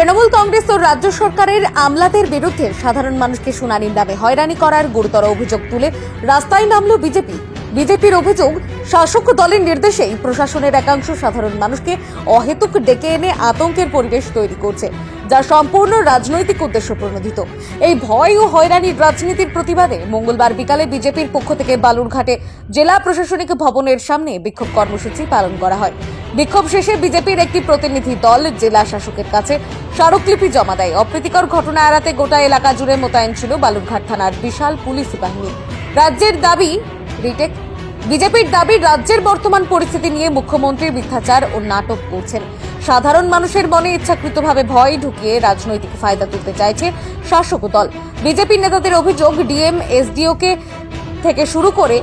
তৃণমূল কংগ্রেস ও রাজ্য সরকারের আমলাদের বিরুদ্ধে সাধারণ মানুষকে শুনানির নামে হয়রানি করার গুরুতর অভিযোগ তুলে রাস্তায় নামল বিজেপি। বিজেপির অভিযোগ, শাসক দলের নির্দেশেই প্রশাসনের একাংশ সাধারণ মানুষকে অহেতুক ডেকে এনে আতঙ্কের পরিবেশ তৈরি করছে, যা সম্পূর্ণ রাজনৈতিক উদ্দেশ্য প্রণোদিত। এই ভয় ও হয়রানির রাজনীতির প্রতিবাদে মঙ্গলবার বিকালে বিজেপির পক্ষ থেকে বালুরঘাটে জেলা প্রশাসনিক ভবনের সামনে বিক্ষোভ কর্মসূচি পালন করা হয়। বিক্ষোভ শেষে বিজেপির একটি প্রতিনিধি দল জেলা শাসকের কাছে স্মারকলিপি জমা দেয়। অপ্রীতিকর ঘটনা এড়াতে গোটা এলাকা জুড়ে মোতায়েন ছিল বালুরঘাট থানার বিশাল পুলিশ বাহিনী। রাজ্যের দাবি রিটেক। বিজেপির দাবি, রাজ্যের বর্তমান পরিস্থিতি নিয়ে মুখ্যমন্ত্রী মিথ্যাচার ও নাটক করছেন। সাধারণ মানুষের মনে ইচ্ছাকৃতভাবে ভয় ঢুকিয়ে রাজনৈতিক ফায়দা তুলতে চাইছে শাসক দল। বিজেপির নেতাদের অভিযোগ, ডিএম এসডিওকে থেকে শুরু করে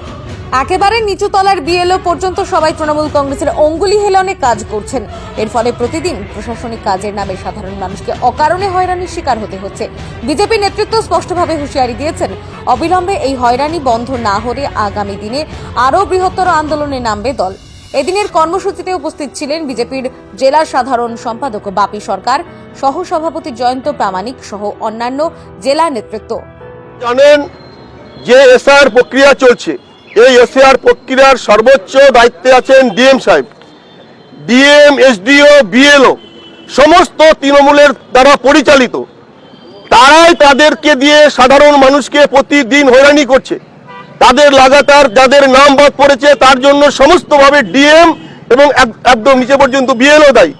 একেবারে নিচু তলার বিএলও পর্যন্ত সবাই তৃণমূল কংগ্রেসের অঙ্গুলি হেলনে কাজ করছেন। এর ফলে প্রতিদিন প্রশাসনিক কাজের নামে সাধারণ মানুষকে অকারণে হয়রানির শিকার হতে হচ্ছে। বিজেপি নেতৃত্ব স্পষ্টভাবে হুঁশিয়ারি দিয়েছেন, অবিলম্বে এই হয়রানি বন্ধ না হলে আগামী দিনে আরও বৃহত্তর আন্দোলনে নামবে দল। এদিনের কর্মসূচিতে উপস্থিত ছিলেন বিজেপির জেলা সাধারণ সম্পাদক বাপি সরকার সহ সভাপতি জয়ন্ত প্রামাণিক সহ অন্যান্য জেলা নেতৃত্ব। জানেন, যে এসআর প্রক্রিয়া চলছে এই এসআর প্রক্রিয়ার সর্বোচ্চ দায়িত্বে আছেন ডিএম সাহেব। ডিএম, এসডিও, বিএলও সমস্ত তৃণমূলের দ্বারা পরিচালিত। তারাই তাদেরকে দিয়ে সাধারণ মানুষকে প্রতিদিন হয়রানি করছে। তাদের লাগাতার যাদের নাম বাদ পড়েছে, তার জন্য সমস্তভাবে ডিএম এবং একদম নিচে পর্যন্ত বিএলও দায়ী।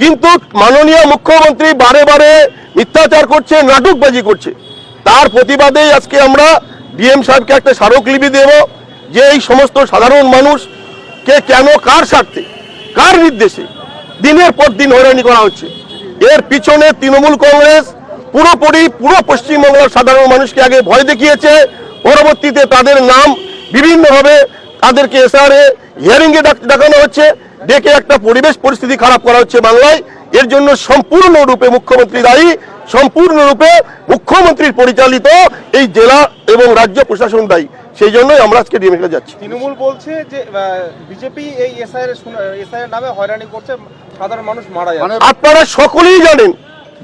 কিন্তু মাননীয় মুখ্যমন্ত্রী বারে বারে মিথ্যাচার করছে, নাটকবাজি করছে। তার প্রতিবাদেই আজকে আমরা ডিএম সাহেবকে একটা স্মারকলিপি দেব। যে এই সমস্ত সাধারণ মানুষকে কেন, কার স্বার্থে, কার নির্দেশে দিনের পর দিন হয়রানি করা হচ্ছে? এর পিছনে তৃণমূল কংগ্রেস পুরোপুরি পুরো পশ্চিমবঙ্গের সাধারণ মানুষকে আগে ভয় দেখিয়েছে। পরবর্তীতে তাদের নাম বিভিন্নভাবে তাদেরকে এসআরে হিয়ারিংয়ে দেখানো হচ্ছে। ডেকে একটা পরিবেশ পরিস্থিতি খারাপ করা হচ্ছে বাংলায়। এর জন্য সম্পূর্ণরূপে মুখ্যমন্ত্রী দায়ী সম্পূর্ণরূপে মুখ্যমন্ত্রীর পরিচালিত এই জেলা এবং রাজ্য প্রশাসন দায়ী। সেই জন্যই আমরা আজকে ডিএমএ যাচ্ছি। তৃণমূল বলছে যে বিজেপি এই এসআইয়ের এসআইয়ের নামে হয়রানি করছে সাধারণ মানুষ মারা যাচ্ছে। আপনারা সকলেই জানেন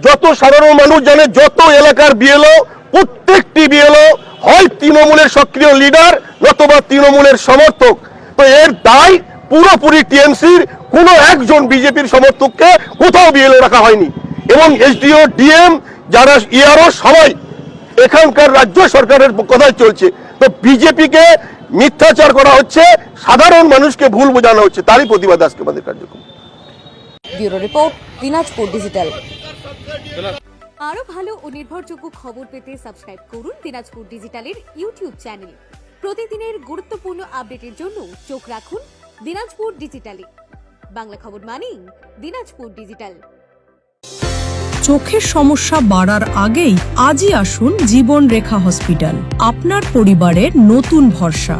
যত সাধারণ মানুষ জানে যত এলাকার বিএলও প্রত্যেকটি বিএলও হয় তৃণমূলের সক্রিয় লিডার নতবা তৃণমূলের সমর্থক। তো এর দায় পুরোপুরি টিএমসির কোনো একজন বিজেপির সমর্থককে কোথাও বিএলও রাখা হয়নি। এবং এসডিও, ডিএম, যারা ইআরও সবাই এখানকার রাজ্য সরকারের কথাই চলছে। তো বিজেপিকে মিথ্যাচার করা হচ্ছে, সাধারণ মানুষকে ভুল বোঝানো হচ্ছে, তারই প্রতিবাদ আজকে আমাদের কার্যক্রম। Bureau report, Dinajpur digital. আরও ভালো ও নির্ভরযোগ্য খবর পেতে সাবস্ক্রাইব করুন দিনাজপুর ডিজিটালের ইউটিউব চ্যানেল। প্রতিদিনের গুরুত্বপূর্ণ আপডেটের জন্য চোখ রাখুন দিনাজপুর ডিজিটালে। বাংলা খবর মানেই দিনাজপুর ডিজিটাল চোখের সমস্যা বাড়ার আগেই আজই আসুন জীবন রেখা হসপিটাল আপনার পরিবারের নতুন ভরসা।